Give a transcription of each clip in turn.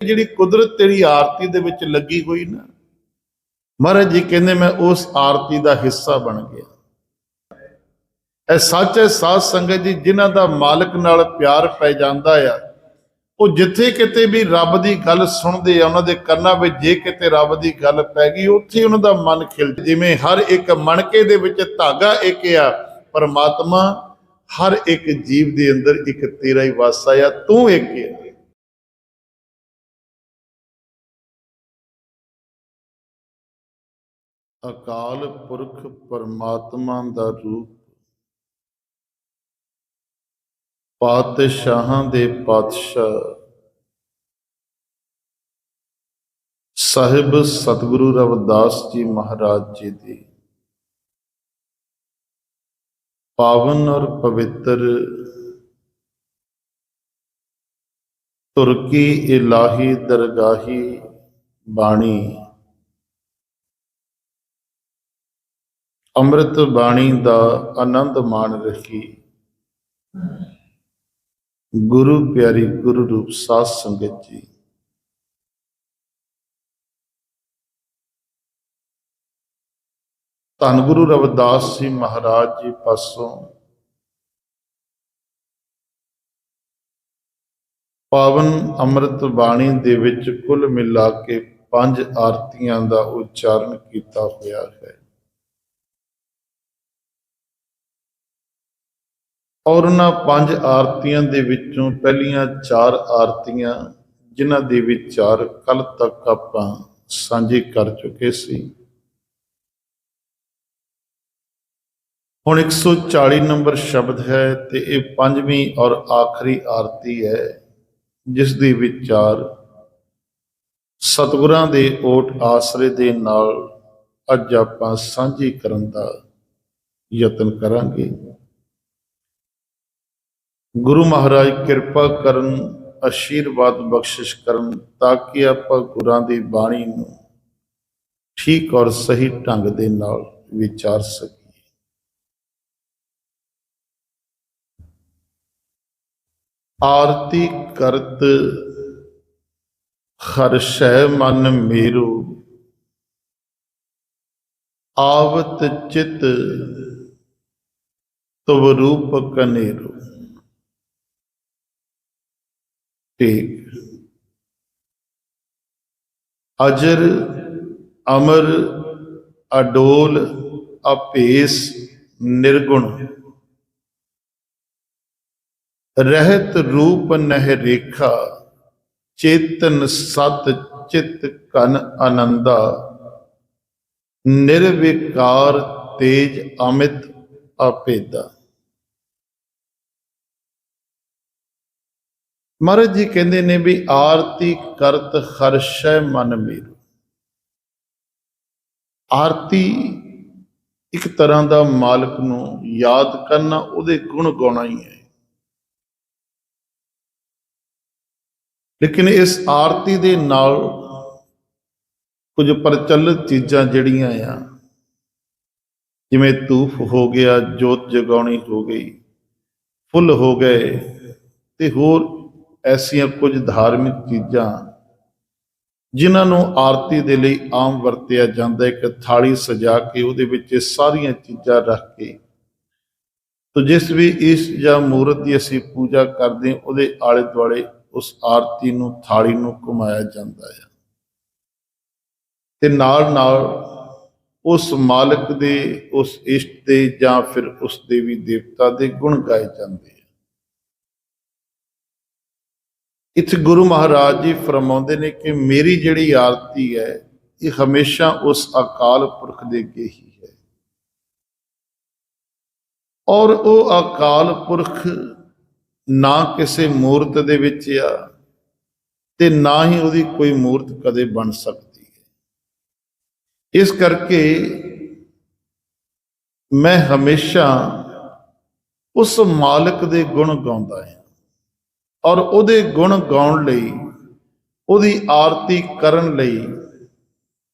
ਜਿਹੜੀ ਕੁਦਰਤ ਤੇਰੀ ਆਰਤੀ ਦੇ ਵਿੱਚ ਲੱਗੀ ਹੋਈ ਨਾ, ਮਹਾਰਾਜ ਜੀ ਕਹਿੰਦੇ ਮੈਂ ਉਸ ਆਰਤੀ ਦਾ ਹਿੱਸਾ ਬਣ ਗਿਆ। ਇਹ ਸੱਚ ਹੈ, ਸਾਧ ਸੰਗਤ ਜੀ, ਜਿਨ੍ਹਾਂ ਦਾ ਮਾਲਕ ਨਾਲ ਪਿਆਰ ਪੈ ਜਾਂਦਾ ਆ, ਉਹ ਜਿੱਥੇ ਕਿਤੇ ਵੀ ਰੱਬ ਦੀ ਗੱਲ ਸੁਣਦੇ ਆ, ਉਹਨਾਂ ਦੇ ਕੰਨਾਂ ਵਿੱਚ ਜੇ ਕਿਤੇ ਰੱਬ ਦੀ ਗੱਲ ਪੈ ਗਈ, ਉੱਥੇ ਉਹਨਾਂ ਦਾ ਮਨ ਖਿਲ ਜਿਵੇਂ ਹਰ ਇੱਕ ਮਣਕੇ ਦੇ ਵਿੱਚ ਧਾਗਾ ਇੱਕ ਆ ਪਰਮਾਤਮਾ ਹਰ ਇੱਕ ਜੀਵ ਦੇ ਅੰਦਰ ਇੱਕ ਤੇਰਾ ਹੀ ਵਾਸਾ ਆ ਤੂੰ ਇੱਕ ਹੈ ਅਕਾਲ ਪੁਰਖ ਪਰਮਾਤਮਾ ਦਾ ਰੂਪ। ਪਾਤਸ਼ਾਹਾਂ ਦੇ ਪਾਤਸ਼ਾਹ। ਸਾਹਿਬ ਸਤਿਗੁਰੂ ਰਵਿਦਾਸ ਜੀ ਮਹਾਰਾਜ ਜੀ ਦੀ। ਪਾਵਨ ਔਰ ਪਵਿੱਤਰ। ਤੁਰਕੀ ਇਲਾਹੀ ਦਰਗਾਹੀ ਬਾਣੀ। ਅੰਮ੍ਰਿਤ ਬਾਣੀ ਦਾ ਆਨੰਦ ਮਾਣ ਰਹੀ ਗੁਰੂ ਪਿਆਰੀ ਗੁਰੂ ਰੂਪ ਸਾਧ ਸੰਗਤ ਜੀ। ਧੰਨ ਗੁਰੂ ਰਵਿਦਾਸ ਜੀ ਮਹਾਰਾਜ ਜੀ ਪਾਸੋਂ ਪਾਵਨ ਅੰਮ੍ਰਿਤ ਬਾਣੀ ਦੇ ਵਿੱਚ ਕੁੱਲ ਮਿਲਾ ਕੇ ਪੰਜ ਆਰਤੀਆਂ ਦਾ ਉਚਾਰਨ ਕੀਤਾ ਹੋਇਆ ਹੈ। ਔਰ ਉਹਨਾਂ ਪੰਜ ਆਰਤੀਆਂ ਦੇ ਵਿੱਚੋਂ ਪਹਿਲੀਆਂ ਚਾਰ ਆਰਤੀਆਂ, ਜਿਨ੍ਹਾਂ ਦੇ ਵਿਚਾਰ ਕੱਲ ਤੱਕ ਆਪਾਂ ਸਾਂਝੇ ਕਰ ਚੁੱਕੇ ਸੀ। ਹੁਣ 140 ਨੰਬਰ ਸ਼ਬਦ ਹੈ ਤੇ ਇਹ ਪੰਜਵੀਂ ਔਰ ਆਖਰੀ ਆਰਤੀ ਹੈ, ਜਿਸ ਦੀ ਵਿਚਾਰ ਸਤਿਗੁਰਾਂ ਦੇ ਓਟ ਆਸਰੇ ਦੇ ਨਾਲ ਅੱਜ ਆਪਾਂ ਸਾਂਝੀ ਕਰਨ ਦਾ ਯਤਨ ਕਰਾਂਗੇ। ਗੁਰੂ ਮਹਾਰਾਜ ਕਿਰਪਾ ਕਰਨ ਅਸ਼ੀਰਵਾਦ ਬਖਸ਼ਿਸ਼ ਕਰਨ, ਤਾਂ ਕਿ ਆਪਾਂ ਗੁਰਾਂ ਦੀ ਬਾਣੀ ਨੂੰ ਠੀਕ ਔਰ ਸਹੀ ਢੰਗ ਦੇ ਨਾਲ ਵਿਚਾਰ ਸਕੀਏ। ਆਰਤੀ ਕਰਤ ਹਰਸ਼ੈ ਮਨ ਮੇਰੂ, ਆਵਤ ਚਿਤ ਤਵ ਰੂਪ ਕਨੇਰੂ। ਠੀਕ ਅਜਰ, ਅਮਰ, ਅਡੋਲ, ਅਪੇਸ, ਨਿਰਗੁਣ। ਰਹਿਤ ਰੂਪ ਨਹਿ ਰੇਖਾ, ਚੇਤਨ ਸਤ ਚਿਤ ਕਨ ਆਨੰਦਾ। ਨਿਰਵਿਕਾਰ ਤੇਜ ਅਮਿਤ ਅਪੇਦਾ ਮਹਾਰਾਜ ਜੀ ਕਹਿੰਦੇ ਨੇ ਵੀ ਆਰਤੀ ਕਰਤ ਹਰਸ਼ੈ ਮਨ ਮੇਰੂ। ਆਰਤੀ ਇੱਕ ਤਰ੍ਹਾਂ ਦਾ ਮਾਲਕ ਨੂੰ ਯਾਦ ਕਰਨਾ ਉਹਦੇ ਗੁਣ ਗਾਉਣਾ ਹੀ ਹੈ। ਲੇਕਿਨ ਇਸ ਆਰਤੀ ਦੇ ਨਾਲ ਕੁਝ ਪ੍ਰਚਲਿਤ ਚੀਜ਼ਾਂ ਜਿਹੜੀਆਂ ਆ, ਜਿਵੇਂ ਧੂਫ ਹੋ ਗਿਆ, ਜੋਤ ਜਗਾਉਣੀ ਹੋ ਗਈ, ਫੁੱਲ ਹੋ ਗਏ ਤੇ ਹੋਰ ਐਸੀਆਂ ਕੁਝ ਧਾਰਮਿਕ ਚੀਜ਼ਾਂ ਜਿਨ੍ਹਾਂ ਨੂੰ ਆਰਤੀ ਦੇ ਲਈ ਆਮ ਵਰਤਿਆ ਜਾਂਦਾ ਇੱਕ ਥਾਲੀ ਸਜਾ ਕੇ ਉਹਦੇ ਵਿੱਚ ਇਹ ਸਾਰੀਆਂ ਚੀਜ਼ਾਂ ਰੱਖ ਕੇ। ਤੋ ਜਿਸ ਵੀ ਇਸ ਜਾਂ ਮੂਰਤ ਦੀ ਅਸੀਂ ਪੂਜਾ ਕਰਦੇ ਉਹਦੇ ਆਲੇ ਦੁਆਲੇ ਉਸ ਆਰਤੀ ਨੂੰ, ਥਾਲੀ ਨੂੰ ਘੁਮਾਇਆ ਜਾਂਦਾ ਹੈ। ਤੇ ਨਾਲ ਨਾਲ ਉਸ ਮਾਲਕ ਦੇ, ਉਸ ਇਸ਼ਟ ਦੇ ਜਾਂ ਫਿਰ ਉਸ ਦੇਵੀ ਦੇਵਤਾ ਦੇ ਗੁਣ ਗਾਏ ਜਾਂਦੇ ਆ ਇੱਥੇ ਗੁਰੂ ਮਹਾਰਾਜ ਜੀ ਫਰਮਾਉਂਦੇ ਨੇ ਕਿ ਮੇਰੀ ਜਿਹੜੀ ਆਰਤੀ ਹੈ, ਇਹ ਹਮੇਸ਼ਾ ਉਸ ਅਕਾਲ ਪੁਰਖ ਦੇ ਅੱਗੇ ਹੀ ਹੈ। ਔਰ ਉਹ ਅਕਾਲ ਪੁਰਖ ਨਾ ਕਿਸੇ ਮੂਰਤ ਦੇ ਵਿੱਚ ਆ ਤੇ ਨਾ ਹੀ ਉਹਦੀ ਕੋਈ ਮੂਰਤ ਕਦੇ ਬਣ ਸਕਦੀ ਹੈ। ਇਸ ਕਰਕੇ ਮੈਂ ਹਮੇਸ਼ਾ ਉਸ ਮਾਲਕ ਦੇ ਗੁਣ ਗਾਉਂਦਾ ਹਾਂ। ਔਰ ਉਹਦੇ ਗੁਣ ਗਾਉਣ ਲਈ, ਉਹਦੀ ਆਰਤੀ ਕਰਨ ਲਈ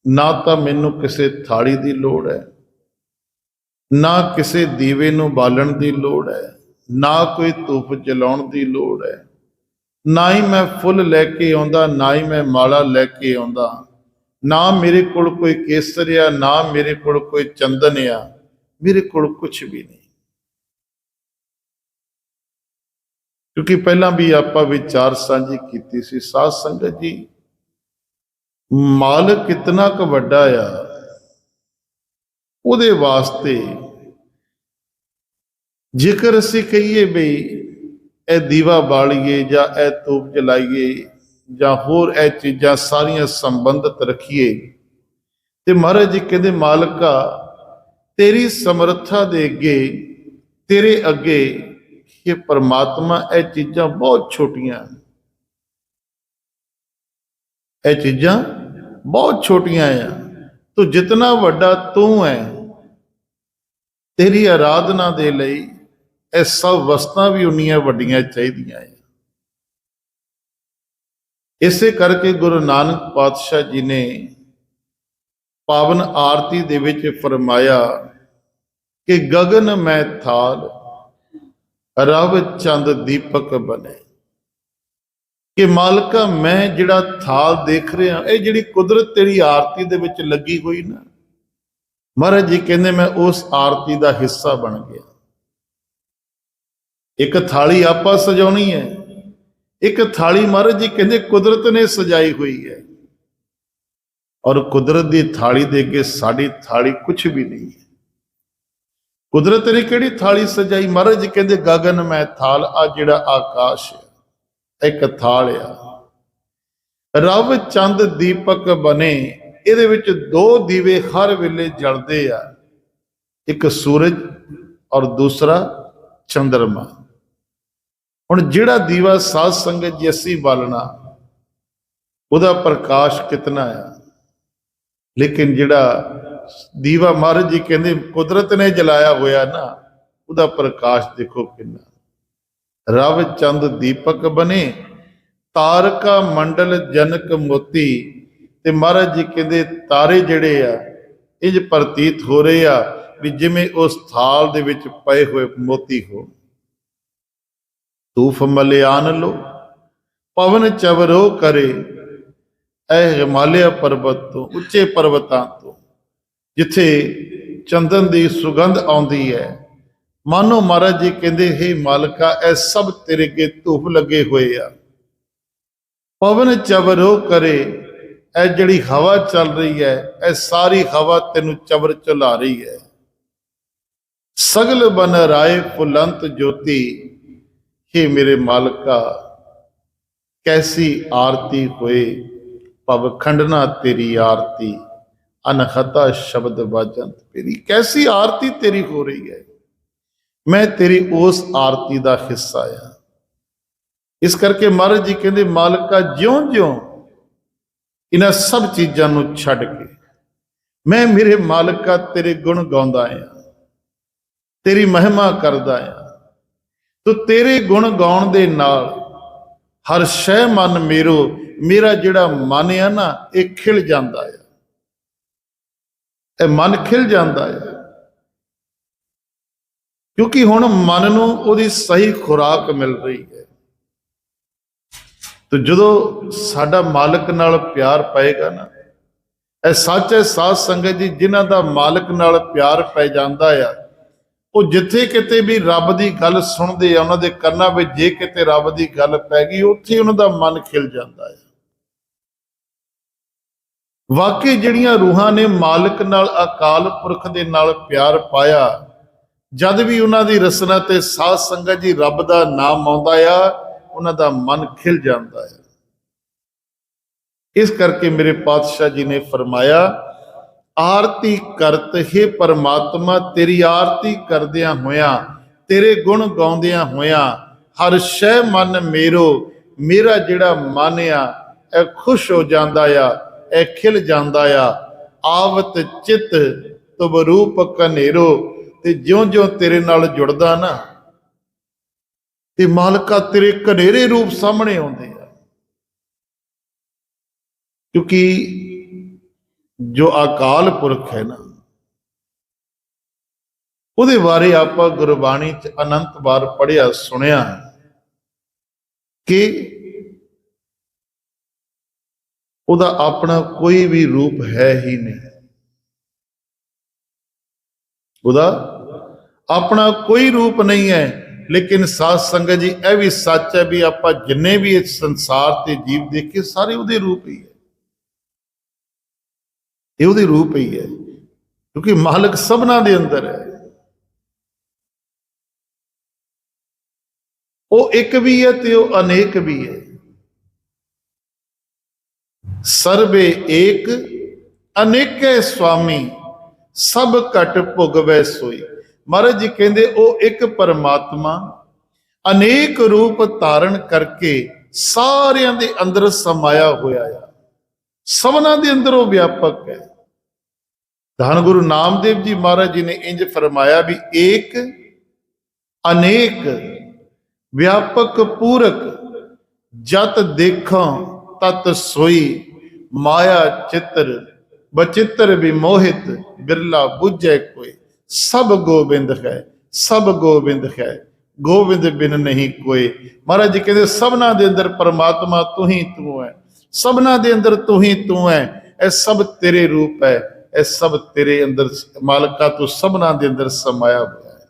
ਨਾ ਤਾਂ ਮੈਨੂੰ ਕਿਸੇ ਥਾਲੀ ਦੀ ਲੋੜ ਹੈ, ਨਾ ਕਿਸੇ ਦੀਵੇ ਨੂੰ ਬਾਲਣ ਦੀ ਲੋੜ ਹੈ, ਨਾ ਕੋਈ ਧੂਪ ਜਲਾਉਣ ਦੀ ਲੋੜ ਹੈ। ਨਾ ਹੀ ਮੈਂ ਫੁੱਲ ਲੈ ਕੇ ਆਉਂਦਾ, ਨਾ ਹੀ ਮੈਂ ਮਾਲਾ ਲੈ ਕੇ ਆਉਂਦਾ। ਨਾ ਮੇਰੇ ਕੋਲ ਕੋਈ ਕੇਸਰ ਆ ਨਾ ਮੇਰੇ ਕੋਲ ਕੋਈ ਚੰਦਨ ਆ ਮੇਰੇ ਕੋਲ ਕੁਝ ਵੀ ਨਹੀਂ। ਕਿਉਂਕਿ ਪਹਿਲਾਂ ਵੀ ਆਪਾਂ ਵਿਚਾਰ ਸਾਂਝੀ ਕੀਤੀ ਸੀ, ਸਾਧ ਸੰਗਤ ਜੀ, ਮਾਲਕ ਕਿਤਨਾ ਕੁ ਵੱਡਾ ਆ, ਉਹਦੇ ਵਾਸਤੇ ਜੇਕਰ ਅਸੀਂ ਕਹੀਏ ਬਈ ਇਹ ਦੀਵਾ ਬਾਲੀਏ ਜਾਂ ਇਹ ਧੂਪ ਜਲਾਈਏ ਜਾਂ ਹੋਰ ਇਹ ਚੀਜ਼ਾਂ ਸਾਰੀਆਂ ਸੰਬੰਧਿਤ ਰੱਖੀਏ। ਤੇ ਮਹਾਰਾਜ ਜੀ ਕਹਿੰਦੇ, ਮਾਲਕਾ, ਤੇਰੀ ਸਮਰੱਥਾ ਦੇ ਅੱਗੇ, ਤੇਰੇ ਅੱਗੇ ਇਹ ਪਰਮਾਤਮਾ ਇਹ ਚੀਜ਼ਾਂ ਬਹੁਤ ਛੋਟੀਆਂ ਹਨ। ਇਹ ਚੀਜ਼ਾਂ ਬਹੁਤ ਛੋਟੀਆਂ ਆ ਤੂੰ ਜਿਤਨਾ ਵੱਡਾ ਤੂੰ ਹੈ ਤੇਰੀ ਆਰਾਧਨਾ ਦੇ ਲਈ ਇਹ ਸਭ ਵਸਤਾਂ ਵੀ ਉਨੀਆਂ ਵੱਡੀਆਂ ਚਾਹੀਦੀਆਂ ਆ ਇਸੇ ਕਰਕੇ ਗੁਰੂ ਨਾਨਕ ਪਾਤਸ਼ਾਹ ਜੀ ਨੇ ਪਾਵਨ ਆਰਤੀ ਦੇ ਵਿੱਚ ਫਰਮਾਇਆ ਕਿ ਗਗਨ ਮੈਂ ਥਾਲ ਰਵ ਚੰਦ ਦੀਪਕ ਬਨੇ। ਕਿ ਮਾਲਕਾ, ਮੈਂ ਜਿਹੜਾ ਥਾਲ ਦੇਖ ਰਿਹਾ, ਇਹ ਜਿਹੜੀ ਕੁਦਰਤ ਤੇਰੀ ਆਰਤੀ ਦੇ ਵਿੱਚ ਲੱਗੀ ਹੋਈ ਨਾ, ਮਹਾਰਾਜ ਜੀ ਕਹਿੰਦੇ ਮੈਂ ਉਸ ਆਰਤੀ ਦਾ ਹਿੱਸਾ ਬਣ ਗਿਆ। ਇੱਕ ਥਾਲੀ ਆਪਾਂ ਸਜਾਉਣੀ ਹੈ, ਇੱਕ ਥਾਲੀ ਮਹਾਰਾਜ ਜੀ ਕਹਿੰਦੇ ਕੁਦਰਤ ਨੇ ਸਜਾਈ ਹੋਈ ਹੈ। ਔਰ ਕੁਦਰਤ ਦੀ ਥਾਲੀ ਦੇ ਅੱਗੇ ਸਾਡੀ ਥਾਲੀ ਕੁਝ ਵੀ ਨਹੀਂ ਹੈ। ਕੁਦਰਤ ਨੇ ਕਿਹੜੀ ਥਾਲੀ ਸਜਾਈ? ਮਹਾਰਾਜ ਜੀ ਕਹਿੰਦੇ, ਗਗਨ ਮੈਂ ਥਾਲ, ਆ ਜਿਹੜਾ ਆਕਾਸ਼ ਹੈ, ਇੱਕ ਥਾਲ ਆ। ਰਵ ਚੰਦ ਦੀਪਕ ਬਨੇ ਇਹਦੇ ਵਿੱਚ ਦੋ ਦੀਵੇ ਹਰ ਵੇਲੇ ਜਲਦੇ ਆ, ਇੱਕ ਸੂਰਜ ਔਰ ਦੂਸਰਾ ਚੰਦਰਮਾ। ਹੁਣ ਜਿਹੜਾ ਦੀਵਾ ਸਾਧ ਸੰਗਤ ਜੀ ਅਸੀਂ ਬਾਲਣਾ, ਉਹਦਾ ਪ੍ਰਕਾਸ਼ ਕਿਤਨਾ ਆ। ਲੇਕਿਨ ਜਿਹੜਾ ਦੀਵਾ ਮਹਾਰਾਜ ਜੀ ਕਹਿੰਦੇ, ਕੁਦਰਤ ਨੇ ਜਲਾਇਆ ਹੋਇਆ ਨਾ, ਉਹਦਾ ਪ੍ਰਕਾਸ਼ ਦੇਖੋ ਕਿੰਨਾ। ਰਵ ਚੰਦ ਦੀਪਕ ਬਨੇ ਤਾਰਕਾ ਮੰਡਲ ਜਨਕ ਮੋਤੀ। ਤੇ ਮਹਾਰਾਜ ਜੀ ਕਹਿੰਦੇ, ਤਾਰੇ ਜਿਹੜੇ ਆ ਇੰਜ ਪ੍ਰਤੀਤ ਹੋ ਰਹੇ ਆ ਵੀ ਜਿਵੇਂ ਉਸ ਥਾਲ ਦੇ ਵਿੱਚ ਪਏ ਹੋਏ ਮੋਤੀ ਹੋ ਤੂਫ ਮਲਿਆਨ ਲੋ, ਪਵਨ ਚਵਰੋ ਕਰੇ ਐ ਹਿਮਾਲਿਆ ਪਰਬਤ ਤੋਂ, ਉੱਚੇ ਪਰਬਤਾਂ ਤੋਂ। ਜਿੱਥੇ ਚੰਦਨ ਦੀ ਸੁਗੰਧ ਆਉਂਦੀ ਹੈ। ਮਾਨੋ ਮਹਾਰਾਜ ਜੀ ਕਹਿੰਦੇ, ਹੈ ਮਾਲਕਾ, ਇਹ ਸਭ ਤੇਰੇ ਅੱਗੇ ਧੂਪ ਲੱਗੇ ਹੋਏ ਆ। ਪਵਨ ਚਵਰੋ ਕਰੇ, ਇਹ ਜਿਹੜੀ ਹਵਾ ਚੱਲ ਰਹੀ ਹੈ, ਇਹ ਸਾਰੀ ਹਵਾ ਤੈਨੂੰ ਚਵਰ ਚਲਾ ਰਹੀ ਹੈ। ਸਗਲ ਬਨ ਰਾਏ ਫੁਲੰਤ ਜੋਤੀ हे ਮੇਰੇ ਮਾਲਕਾ, ਕੈਸੀ ਆਰਤੀ ਹੋਏ, ਭਵ ਖੰਡਨਾ ਤੇਰੀ ਆਰਤੀ। ਅਨਹਤਾ ਸ਼ਬਦ ਵਾਜੰਤ ਤੇਰੀ ਕੈਸੀ ਆਰਤੀ ਤੇਰੀ ਹੋ ਰਹੀ ਹੈ? ਮੈਂ ਤੇਰੀ ਉਸ ਆਰਤੀ ਦਾ ਹਿੱਸਾ ਆ ਇਸ ਕਰਕੇ ਮਹਾਰਾਜ ਜੀ ਕਹਿੰਦੇ, ਮਾਲਕਾ ਜਿਉਂ-ਜਿਉਂ ਇਹਨਾਂ ਸਭ ਚੀਜ਼ਾਂ ਨੂੰ ਛੱਡ ਕੇ, ਮੈਂ ਮੇਰੇ ਮਾਲਕਾ ਤੇਰੇ ਗੁਣ ਗਾਉਂਦਾ ਆ ਤੇਰੀ ਮਹਿਮਾ ਕਰਦਾ ਆ ਤੋ ਤੇਰੇ ਗੁਣ ਗਾਉਣ ਦੇ ਨਾਲ ਹਰ ਸ਼ੈ ਮਨ ਮੇਰੋ, ਮੇਰਾ ਜਿਹੜਾ ਮਨ ਆ ਨਾ, ਇਹ ਖਿਲ ਜਾਂਦਾ ਆ। ਇਹ ਮਨ ਖਿਲ ਜਾਂਦਾ ਹੈ। ਕਿਉਂਕਿ ਹੁਣ ਮਨ ਨੂੰ ਉਹਦੀ ਸਹੀ ਖੁਰਾਕ ਮਿਲ ਰਹੀ ਹੈ। ਤੇ ਜਦੋਂ ਸਾਡਾ ਮਾਲਕ ਨਾਲ ਪਿਆਰ ਪਏਗਾ ਨਾ, ਇਹ ਸੱਚ ਹੈ, ਸਾਧ ਸੰਗਤ ਜੀ, ਜਿਨ੍ਹਾਂ ਦਾ ਮਾਲਕ ਨਾਲ ਪਿਆਰ ਪੈ ਜਾਂਦਾ ਆ, ਉਹ ਜਿੱਥੇ ਕਿਤੇ ਵੀ ਰੱਬ ਦੀ ਗੱਲ ਸੁਣਦੇ ਆ, ਉਹਨਾਂ ਦੇ ਕੰਨਾਂ ਵਿੱਚ ਜੇ ਕਿਤੇ ਰੱਬ ਦੀ ਗੱਲ ਪੈ ਗਈ, ਉੱਥੇ ਉਹਨਾਂ ਦਾ ਮਨ ਖਿਲ ਜਾਂਦਾ ਹੈ ਵਾਕਈ ਜਿਹੜੀਆਂ ਰੂਹਾਂ ਨੇ ਮਾਲਕ ਨਾਲ, ਅਕਾਲ ਪੁਰਖ ਦੇ ਨਾਲ ਪਿਆਰ ਪਾਇਆ, ਜਦ ਵੀ ਉਹਨਾਂ ਦੀ ਰਸਨਾ ਤੇ ਸਾਧ ਸੰਗਤ ਜੀ ਰੱਬ ਦਾ ਨਾਮ ਆਉਂਦਾ ਆ, ਉਹਨਾਂ ਦਾ ਮਨ ਖਿਲ ਜਾਂਦਾ ਹੈ ਇਸ ਕਰਕੇ ਮੇਰੇ ਪਾਤਸ਼ਾਹ ਜੀ ਨੇ ਫਰਮਾਇਆ, ਆਰਤੀ ਕਰਤ ਹੈ ਪਰਮਾਤਮਾ, ਤੇਰੀ ਆਰਤੀ ਕਰਦਿਆਂ ਹੋਇਆਂ, ਤੇਰੇ ਗੁਣ ਗਾਉਂਦਿਆਂ ਹੋਇਆਂ, ਹਰ ਸ਼ੈ ਮਨ ਮੇਰੋ, ਮੇਰਾ ਜਿਹੜਾ ਮਨ ਆ, ਇਹ ਖੁਸ਼ ਹੋ ਜਾਂਦਾ ਆ। ਇਹ ਖਿਲ ਜਾਂਦਾ ਆ। ਆਵਤ ਚਿਤ ਤੁਬ ਰੂਪ ਕਨੇਰੋ ਤੇ ਜਿਉਂ-ਜਿਉਂ ਤੇਰੇ ਨਾਲ ਜੁੜਦਾ ਨਾ, ਤੇ ਮਾਲਕਾ ਤੇਰੇ ਘਨੇਰੇ ਰੂਪ ਸਾਹਮਣੇ ਆਉਂਦੇ ਆ। ਕਿਉਂਕਿ ਜੋ ਅਕਾਲ ਪੁਰਖ ਹੈ ਨਾ, ਉਹਦੇ ਬਾਰੇ ਆਪਾਂ ਗੁਰਬਾਣੀ ਚ ਅਨੰਤ ਵਾਰ ਪੜਿਆ ਸੁਣਿਆ ਕਿ ਉਹਦਾ ਆਪਣਾ ਕੋਈ ਵੀ ਰੂਪ ਹੈ ਹੀ ਨਹੀਂ। ਉਹਦਾ ਆਪਣਾ ਕੋਈ ਰੂਪ ਨਹੀਂ ਹੈ, ਲੇਕਿਨ ਸਾਧ ਸੰਗਤ ਜੀ, ਇਹ ਵੀ ਸੱਚ ਹੈ ਵੀ ਆਪਾਂ ਜਿੰਨੇ ਵੀ ਇਸ ਸੰਸਾਰ ਤੇ ਜੀਵ ਦੇਖੇ ਸਾਰੇ ਉਹਦੇ ਰੂਪ ਹੀ ਹੈ। ਇਹ ਉਹਦੇ ਰੂਪ ਹੀ ਹੈ, ਕਿਉਂਕਿ ਮਾਲਕ ਸਭਨਾ ਦੇ ਅੰਦਰ ਹੈ। ਉਹ ਇੱਕ ਵੀ ਹੈ ਤੇ ਉਹ ਅਨੇਕ ਵੀ ਹੈ। ਸਰਬੇ ਏਕ, ਅਨੇਕੇ ਸੁਆਮੀ ਸਭ ਘਟ ਭੁਗਵੈ ਸੋਈ। ਮਹਾਰਾਜ ਜੀ ਕਹਿੰਦੇ, ਉਹ ਇੱਕ ਪਰਮਾਤਮਾ, ਅਨੇਕ ਰੂਪ ਧਾਰਨ ਕਰਕੇ ਸਾਰਿਆਂ ਦੇ ਅੰਦਰ ਸਮਾਇਆ ਹੋਇਆ ਆ। ਸਭਨਾਂ ਦੇ ਅੰਦਰ ਉਹ ਵਿਆਪਕ ਹੈ। ਧੰਨ ਗੁਰੂ ਨਾਮਦੇਵ ਜੀ ਮਹਾਰਾਜ ਜੀ ਨੇ ਇੰਜ ਫਰਮਾਇਆ ਵੀ ਏਕ, ਅਨੇਕ, ਵਿਆਪਕ ਪੂਰਕ ਜਤ ਦੇਖਾਂ ਤਤ ਸੋਈ, ਮਾਇਆ ਚਿੱਤਰ, ਬਚਿੱਤਰ ਵਿਮੋਹਿਤ, ਬਿਰਲਾ ਬੁੱਝੈ ਕੋਈ। ਸਭ ਗੋਬਿੰਦ ਹੈ, ਸਭ ਗੋਬਿੰਦ ਹੈ, ਗੋਬਿੰਦ ਬਿਨ ਨਹੀਂ ਕੋਈ। ਮਹਾਰਾਜ ਜੀ ਕਹਿੰਦੇ, ਸਭਨਾ ਦੇ ਅੰਦਰ ਪਰਮਾਤਮਾ ਤੂੰ ਹੀ ਤੂੰ ਹੈ। ਸਭਨਾ ਦੇ ਅੰਦਰ ਤੂੰ ਹੀ ਤੂੰ ਹੈ। ਇਹ ਸਭ ਤੇਰੇ ਰੂਪ ਹੈ। ਇਹ ਸਭ ਤੇਰੇ ਅੰਦਰ ਮਾਲਕਾ ਤੂੰ ਸਭਨਾ ਦੇ ਅੰਦਰ ਸਮਾਇਆ ਹੋਇਆ ਹੈ।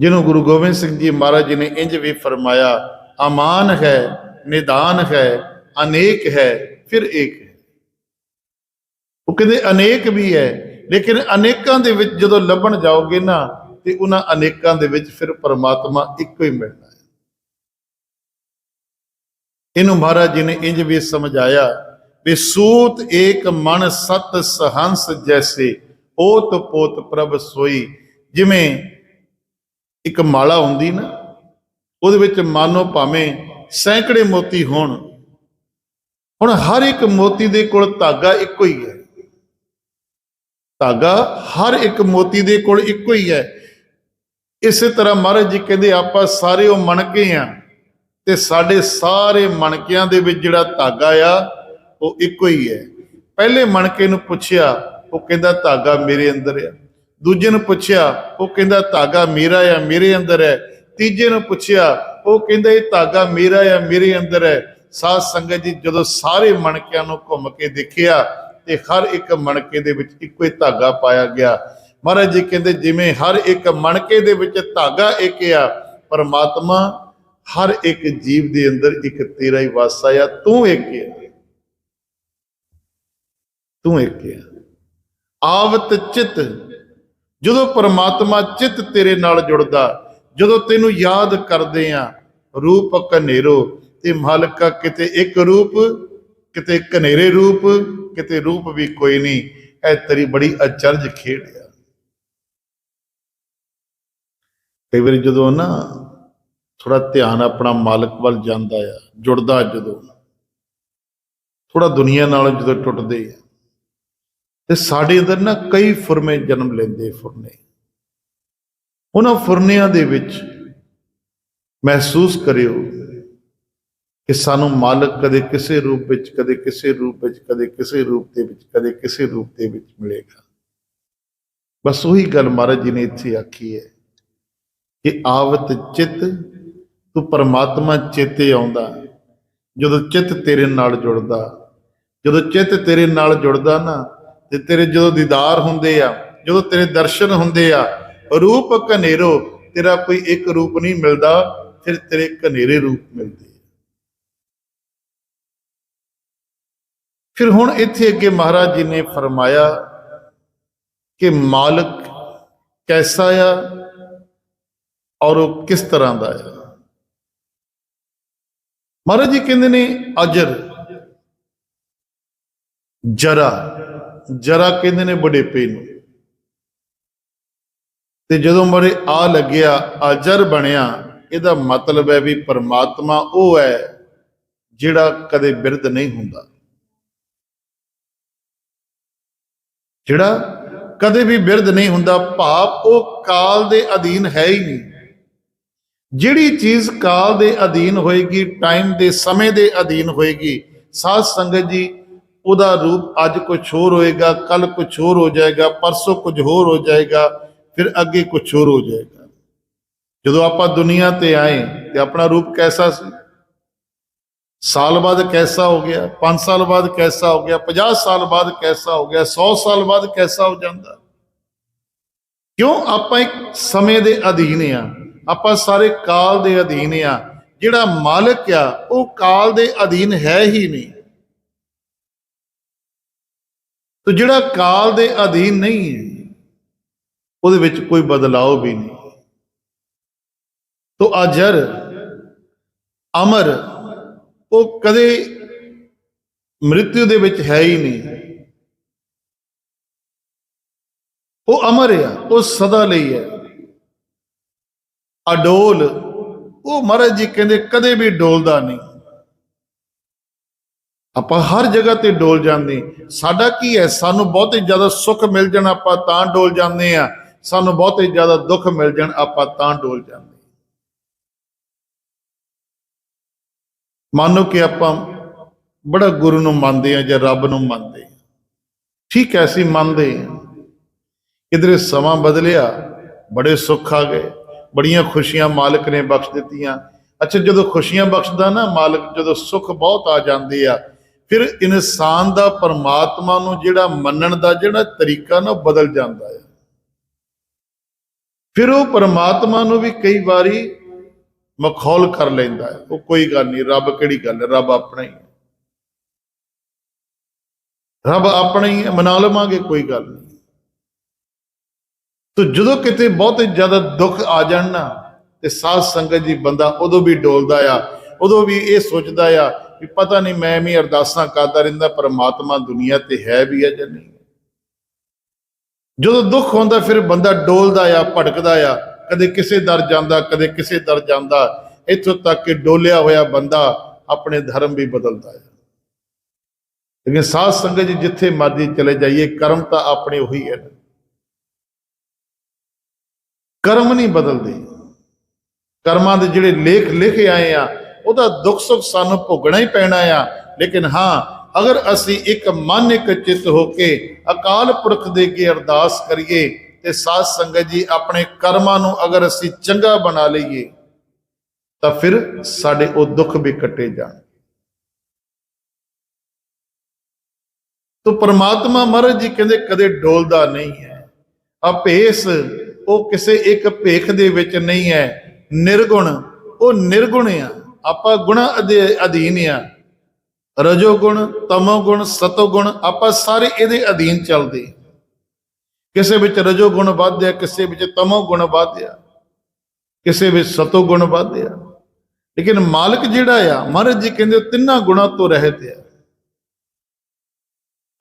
ਜਿਹਨੂੰ ਗੁਰੂ ਗੋਬਿੰਦ ਸਿੰਘ ਜੀ ਮਹਾਰਾਜ ਜੀ ਨੇ ਇੰਜ ਵੀ ਫਰਮਾਇਆ, ਅਮਾਨ ਹੈ ਨਿਦਾਨ ਹੈ, ਅਨੇਕ ਹੈ, ਫਿਰ ਇੱਕ ਹੈ। ਉਹ ਕਹਿੰਦੇ ਅਨੇਕ ਵੀ ਹੈ, ਲੇਕਿਨ ਅਨੇਕਾਂ ਦੇ ਵਿੱਚ ਜਦੋਂ ਲੱਭਣ ਜਾਓਗੇ ਨਾ, ਤੇ ਉਹਨਾਂ ਅਨੇਕਾਂ ਦੇ ਵਿੱਚ ਫਿਰ ਪਰਮਾਤਮਾ ਇੱਕੋ ਹੀ ਮਿਲਣਾ ਹੈ। ਇਹਨੂੰ ਮਹਾਰਾਜ ਜੀ ਨੇ ਇੰਜ ਵੀ ਸਮਝਾਇਆ ਵੀ ਸੂਤ ਏਕ ਮਨ ਸਤ ਸਹੰਸ ਜੈਸੇ ਓਤ ਪੋਤ ਪ੍ਰਭ ਸੋਈ। ਜਿਵੇਂ ਇੱਕ ਮਾਲਾ ਹੁੰਦੀ ਨਾ, ਉਹਦੇ ਵਿੱਚ ਮਾਨੋ ਭਾਵੇਂ ਸੈਂਕੜੇ ਮੋਤੀ ਹੋਣ। ਹੁਣ ਹਰ ਇੱਕ ਮੋਤੀ ਦੇ ਕੋਲ ਧਾਗਾ ਇੱਕੋ ਹੀ ਹੈ। ਧਾਗਾ ਹਰ ਇੱਕ ਮੋਤੀ ਦੇ ਕੋਲ ਇੱਕੋ ਹੀ ਹੈ। ਇਸੇ ਤਰ੍ਹਾਂ ਮਹਾਰਾਜ ਜੀ ਕਹਿੰਦੇ, ਆਪਾਂ ਸਾਰੇ ਉਹ ਮਣਕੇ ਆ ਤੇ ਸਾਡੇ ਸਾਰੇ ਮਣਕਿਆਂ ਦੇ ਵਿੱਚ ਜਿਹੜਾ ਧਾਗਾ ਆ, ਉਹ ਇੱਕੋ ਹੀ ਹੈ। ਪਹਿਲੇ ਮਣਕੇ ਨੂੰ ਪੁੱਛਿਆ, ਉਹ ਕਹਿੰਦਾ, ਧਾਗਾ ਮੇਰੇ ਅੰਦਰ ਆ। ਦੂਜੇ ਨੂੰ ਪੁੱਛਿਆ, ਉਹ ਕਹਿੰਦਾ, ਧਾਗਾ ਮੇਰਾ ਆ, ਮੇਰੇ ਅੰਦਰ ਹੈ। ਤੀਜੇ ਨੂੰ ਪੁੱਛਿਆ ਉਹ ਕਹਿੰਦਾ, ਇਹ ਧਾਗਾ ਮੇਰਾ ਆ ਮੇਰੇ ਅੰਦਰ ਹੈ। ਸਾਧ ਸੰਗਤ ਜੀ ਜਦੋਂ ਸਾਰੇ ਮਣਕਿਆਂ ਨੂੰ ਘੁੰਮ ਕੇ ਦੇਖਿਆ ਤੇ ਹਰ ਇੱਕ ਮਣਕੇ ਦੇ ਵਿੱਚ ਇੱਕੋ ਹੀ ਧਾਗਾ ਪਾਇਆ ਗਿਆ। ਮਹਾਰਾਜ ਜੀ ਕਹਿੰਦੇ, ਜਿਵੇਂ ਹਰ ਇੱਕ ਮਣਕੇ ਦੇ ਵਿੱਚ ਧਾਗਾ ਇੱਕ ਆ, ਪਰਮਾਤਮਾ ਹਰ ਇੱਕ ਜੀਵ ਦੇ ਅੰਦਰ ਇੱਕ ਤੇਰਾ ਹੀ ਵਾਸਾ ਆ ਤੂੰ ਇੱਕ ਆ। ਤੂੰ ਇੱਕ ਹੈ ਆਵਤ ਚਿਤ, ਜਦੋਂ ਪਰਮਾਤਮਾ ਚਿਤ ਤੇਰੇ ਨਾਲ ਜੁੜਦਾ, ਜਦੋਂ ਤੈਨੂੰ ਯਾਦ ਕਰਦੇ ਆ ਰੂਪ ਕਨੇਰੋ ਤੇ ਮਾਲਕਾ ਕਿਤੇ ਇੱਕ ਰੂਪ, ਕਿਤੇ ਕਨੇਰੇ ਰੂਪ, ਕਿਤੇ ਰੂਪ ਵੀ ਕੋਈ ਨਹੀਂ। ਇਹ ਤੇਰੀ ਬੜੀ ਅਚਰਜ ਖੇਡ ਆ। ਕਈ ਵਾਰੀ ਜਦੋਂ ਨਾ ਥੋੜਾ ਧਿਆਨ ਆਪਣਾ ਮਾਲਕ ਵੱਲ ਜਾਂਦਾ ਆ, ਜੁੜਦਾ ਜਦੋਂ ਥੋੜਾ ਦੁਨੀਆ ਨਾਲ ਜਦੋਂ ਟੁੱਟਦੇ ਆ, ਤੇ ਸਾਡੇ ਅੰਦਰ ਨਾ ਕਈ ਫੁਰਮੇ ਜਨਮ ਲੈਂਦੇ ਫੁਰਨੇ। ਉਹਨਾਂ ਫੁਰਨਿਆਂ ਦੇ ਵਿੱਚ ਮਹਿਸੂਸ ਕਰਿਓ ਕਿ ਸਾਨੂੰ ਮਾਲਕ ਕਦੇ ਕਿਸੇ ਰੂਪ ਵਿੱਚ, ਕਦੇ ਕਿਸੇ ਰੂਪ ਵਿੱਚ, ਕਦੇ ਕਿਸੇ ਰੂਪ ਦੇ ਵਿੱਚ, ਕਦੇ ਕਿਸੇ ਰੂਪ ਦੇ ਵਿੱਚ ਮਿਲੇਗਾ। ਬਸ ਉਹੀ ਗੱਲ ਮਹਾਰਾਜ ਜੀ ਨੇ ਇੱਥੇ ਆਖੀ ਹੈ ਕਿ ਆਵਤ ਚਿੱਤ, ਤੂੰ ਪਰਮਾਤਮਾ ਚੇਤੇ ਆਉਂਦਾ, ਜਦੋਂ ਚਿੱਤ ਤੇਰੇ ਨਾਲ ਜੁੜਦਾ, ਜਦੋਂ ਚਿੱਤ ਤੇਰੇ ਨਾਲ ਜੁੜਦਾ ਨਾ, ਤੇ ਤੇਰੇ ਜਦੋਂ ਦੀਦਾਰ ਹੁੰਦੇ ਆ, ਜਦੋਂ ਤੇਰੇ ਦਰਸ਼ਨ ਹੁੰਦੇ ਆ, ਰੂਪ ਘਨੇਰੋ, ਤੇਰਾ ਕੋਈ ਇੱਕ ਰੂਪ ਨਹੀਂ ਮਿਲਦਾ ਫਿਰ ਤੇਰੇ ਘਨੇਰੇ ਰੂਪ ਮਿਲਦੇ ਫਿਰ ਹੁਣ ਇੱਥੇ ਅੱਗੇ ਮਹਾਰਾਜ ਜੀ ਨੇ ਫਰਮਾਇਆ ਕਿ ਮਾਲਕ ਕੈਸਾ ਆ ਔਰ ਉਹ ਕਿਸ ਤਰ੍ਹਾਂ ਦਾ ਆ। ਮਹਾਰਾਜ ਜੀ ਕਹਿੰਦੇ ਨੇ, ਅਜਰ, ਜਰਾ ਜਰਾ ਕਹਿੰਦੇ ਨੇ ਬੜੇਪੇ ਨੂੰ। ਤੇ ਜਦੋਂ ਮਰੇ ਆ ਲੱਗਿਆ, ਅਜਰ ਬਣਿਆ ਇਹਦਾ ਮਤਲਬ ਹੈ ਵੀ ਪਰਮਾਤਮਾ ਉਹ ਹੈ ਜਿਹੜਾ ਕਦੇ ਬਿਰਧ ਨਹੀਂ ਹੁੰਦਾ। ਜਿਹੜਾ ਕਦੇ ਵੀ ਬਿਰਧ ਨਹੀਂ ਹੁੰਦਾ, ਭਾਵ ਉਹ ਕਾਲ ਦੇ ਅਧੀਨ ਹੈ ਹੀ ਨਹੀਂ। ਜਿਹੜੀ ਚੀਜ਼ ਕਾਲ ਦੇ ਅਧੀਨ ਹੋਏਗੀ ਟਾਈਮ ਦੇ ਸਮੇਂ ਦੇ ਅਧੀਨ ਹੋਏਗੀ, ਸਾਧ ਸੰਗਤ ਜੀ, ਉਹਦਾ ਰੂਪ ਅੱਜ ਕੁਝ ਹੋਰ ਹੋਏਗਾ ਕੱਲ ਕੁਝ ਹੋਰ ਹੋ ਜਾਏਗਾ, ਪਰਸੋਂ ਕੁਝ ਹੋਰ ਹੋ ਜਾਏਗਾ, ਫਿਰ ਅੱਗੇ ਕੁਝ ਹੋਰ ਹੋ ਜਾਏਗਾ। ਜਦੋਂ ਆਪਾਂ ਦੁਨੀਆ ਤੇ ਆਏ ਤੇ ਆਪਣਾ ਰੂਪ ਕੈਸਾ ਸੀ? ਸਾਲ ਬਾਅਦ ਕੈਸਾ ਹੋ ਗਿਆ? 5 ਸਾਲ ਬਾਅਦ ਕੈਸਾ ਹੋ ਗਿਆ? 50 ਸਾਲ ਬਾਅਦ ਕੈਸਾ ਹੋ ਗਿਆ? 100 ਸਾਲ ਬਾਅਦ ਕੈਸਾ ਹੋ ਜਾਂਦਾ? ਕਿਉਂ ਆਪਾਂ ਇੱਕ ਸਮੇਂ ਦੇ ਅਧੀਨ ਆ? ਆਪਾਂ ਸਾਰੇ ਕਾਲ ਦੇ ਅਧੀਨ ਆ। ਜਿਹੜਾ ਮਾਲਕ ਆ, ਉਹ ਕਾਲ ਦੇ ਅਧੀਨ ਹੈ ਹੀ ਨਹੀਂ। ਤੋ ਜਿਹੜਾ ਕਾਲ ਦੇ ਅਧੀਨ ਨਹੀਂ ਹੈ, ਉਹਦੇ ਵਿੱਚ ਕੋਈ ਬਦਲਾਅ ਵੀ ਨਹੀਂ। ਤੋ ਅਜਰ ਅਮਰ, ਉਹ ਕਦੇ ਮ੍ਰਿਤਿੂ ਦੇ ਵਿੱਚ ਹੈ ਹੀ ਨਹੀਂ। ਉਹ ਅਮਰ ਆ, ਉਹ ਸਦਾ ਲਈ ਹੈ। ਅਡੋਲ, ਉਹ ਮਹਾਰਾਜ ਜੀ ਕਹਿੰਦੇ ਕਦੇ ਵੀ ਡੋਲਦਾ ਨਹੀਂ। ਆਪਾਂ ਹਰ ਜਗ੍ਹਾ ਤੇ ਡੋਲ ਜਾਂਦੇ ਸਾਡਾ ਕੀ ਹੈ? ਸਾਨੂੰ ਬਹੁਤੇ ਜ਼ਿਆਦਾ ਸੁੱਖ ਮਿਲ ਜਾਣ, ਆਪਾਂ ਤਾਂ ਡੋਲ ਜਾਂਦੇ ਆ ਸਾਨੂੰ ਬਹੁਤੇ ਜ਼ਿਆਦਾ ਦੁੱਖ ਮਿਲ ਜਾਣ, ਆਪਾਂ ਤਾਂ ਡੋਲ ਜਾਂਦੇ ਮੰਨੋ ਕਿ ਆਪਾਂ ਬੜਾ ਗੁਰੂ ਨੂੰ ਮੰਨਦੇ ਆ ਜਾਂ ਰੱਬ ਨੂੰ ਮੰਨਦੇ ਆ ਠੀਕ ਐ ਅਸੀਂ ਮੰਨਦੇ ਆ ਕਿਧਰੇ ਸਮਾਂ ਬਦਲਿਆ, ਬੜੇ ਸੁੱਖ ਆ ਗਏ, ਬੜੀਆਂ ਖੁਸ਼ੀਆਂ ਮਾਲਕ ਨੇ ਬਖਸ਼ ਦਿੱਤੀਆਂ। ਅੱਛਾ, ਜਦੋਂ ਖੁਸ਼ੀਆਂ ਬਖਸ਼ਦਾ ਨਾ ਮਾਲਕ, ਜਦੋਂ ਸੁੱਖ ਬਹੁਤ ਆ ਜਾਂਦੇ ਆ, ਫਿਰ ਇਨਸਾਨ ਦਾ ਪਰਮਾਤਮਾ ਨੂੰ ਜਿਹੜਾ ਮੰਨਣ ਦਾ ਜਿਹੜਾ ਤਰੀਕਾ ਨਾ ਉਹ ਬਦਲ ਜਾਂਦਾ ਹੈ ਫਿਰ ਉਹ ਪਰਮਾਤਮਾ ਨੂੰ ਵੀ ਕਈ ਵਾਰੀ ਮਖੌਲ ਕਰ ਲੈਂਦਾ ਹੈ। ਉਹ ਕੋਈ ਗੱਲ ਨਹੀਂ, ਰੱਬ ਕਿਹੜੀ ਗੱਲ ਹੈ? ਰੱਬ ਆਪਣਾ ਹੀ ਹੈ। ਰੱਬ ਆਪਣਾ ਹੀ ਹੈ, ਮਨਾ ਲਵਾਂਗੇ, ਕੋਈ ਗੱਲ ਨਹੀਂ। ਤੋ ਜਦੋਂ ਕਿਤੇ ਬਹੁਤ ਜ਼ਿਆਦਾ ਦੁੱਖ ਆ ਜਾਣ ਨਾ, ਤੇ ਸਾਧ ਸੰਗਤ ਜੀ ਬੰਦਾ ਉਦੋਂ ਵੀ ਡੋਲਦਾ ਆ, ਉਦੋਂ ਵੀ ਇਹ ਸੋਚਦਾ ਆ ਵੀ ਪਤਾ ਨਹੀਂ ਮੈਂ ਵੀ ਅਰਦਾਸਾਂ ਕਰਦਾ ਰਹਿੰਦਾ, ਪਰਮਾਤਮਾ ਦੁਨੀਆ ਤੇ ਹੈ ਵੀ ਹੈ ਜਾਂ ਨਹੀਂ। ਜਦੋਂ ਦੁੱਖ ਹੁੰਦਾ, ਫਿਰ ਬੰਦਾ ਡੋਲਦਾ ਆ ਭਟਕਦਾ ਆ ਕਦੇ ਕਿਸੇ ਦਰ ਜਾਂਦਾ, ਕਦੇ ਕਿਸੇ ਦਰ ਜਾਂਦਾ, ਇੱਥੋਂ ਤੱਕ ਕਿ ਡੋਲਿਆ ਹੋਇਆ ਬੰਦਾ ਆਪਣੇ ਧਰਮ ਵੀ ਬਦਲਦਾ ਹੈ। ਲੇਕਿਨ ਸਾਧ ਸੰਗਤ ਜੀ ਜਿੱਥੇ ਮਰਜ਼ੀ ਚਲੇ ਜਾਈਏ, ਕਰਮ ਤਾਂ ਆਪਣੇ ਉਹੀ ਹੈ। ਕਰਮ ਨਹੀਂ ਬਦਲਦੇ। ਕਰਮਾਂ ਦੇ ਜਿਹੜੇ ਲੇਖ ਲਿਖੇ ਆਏ ਆ, ਉਹਦਾ ਦੁੱਖ ਸੁੱਖ ਸਾਨੂੰ ਭੋਗਣਾ ਹੀ ਪੈਣਾ ਆ। ਲੇਕਿਨ ਹਾਂ, ਅਗਰ ਅਸੀਂ ਇੱਕ ਮਨ, ਇੱਕ ਚਿੱਤ ਹੋ ਕੇ ਅਕਾਲ ਪੁਰਖ ਦੇ ਅੱਗੇ ਅਰਦਾਸ ਕਰੀਏ ਤੇ ਸਾਧ ਸੰਗਤ ਜੀ ਆਪਣੇ ਕਰਮਾਂ ਨੂੰ ਅਗਰ ਅਸੀਂ ਚੰਗਾ ਬਣਾ ਲਈਏ, ਤਾਂ ਫਿਰ ਸਾਡੇ ਉਹ ਦੁੱਖ ਵੀ ਕੱਟੇ ਜਾਣ ਤੋ ਪਰਮਾਤਮਾ ਮਹਾਰਾਜ ਜੀ ਕਹਿੰਦੇ ਕਦੇ ਡੋਲਦਾ ਨਹੀਂ ਹੈ। ਆ ਭੇਸ ਉਹ ਕਿਸੇ ਇੱਕ ਭੇਖ ਦੇ ਵਿੱਚ ਨਹੀਂ ਹੈ। ਨਿਰਗੁਣ, ਉਹ ਨਿਰਗੁਣ ਆ। ਆਪਾਂ ਗੁਣਾ ਅਧੀ- ਅਧੀਨ ਆ। ਰਜੋ ਗੁਣ ਤਮੋ ਗੁਣ ਸਤੋ ਗੁਣ ਆਪਾਂ ਸਾਰੇ ਇਹਦੇ ਅਧੀਨ ਚੱਲਦੇ। ਕਿਸੇ ਵਿੱਚ ਰਜੋ ਗੁਣ ਵਧਿਆ, ਕਿਸੇ ਵਿੱਚ ਤਮੋ ਗੁਣ ਵਧਿਆ, ਕਿਸੇ ਵਿੱਚ ਸਤੋ ਗੁਣ ਵਧਿਆ। ਲੇਕਿਨ ਮਾਲਕ ਜਿਹੜਾ ਆ, ਮਹਾਰਾਜ ਜੀ ਕਹਿੰਦੇ ਉਹ ਤਿੰਨਾਂ ਗੁਣਾਂ ਤੋਂ ਰਹਿਤ ਆ।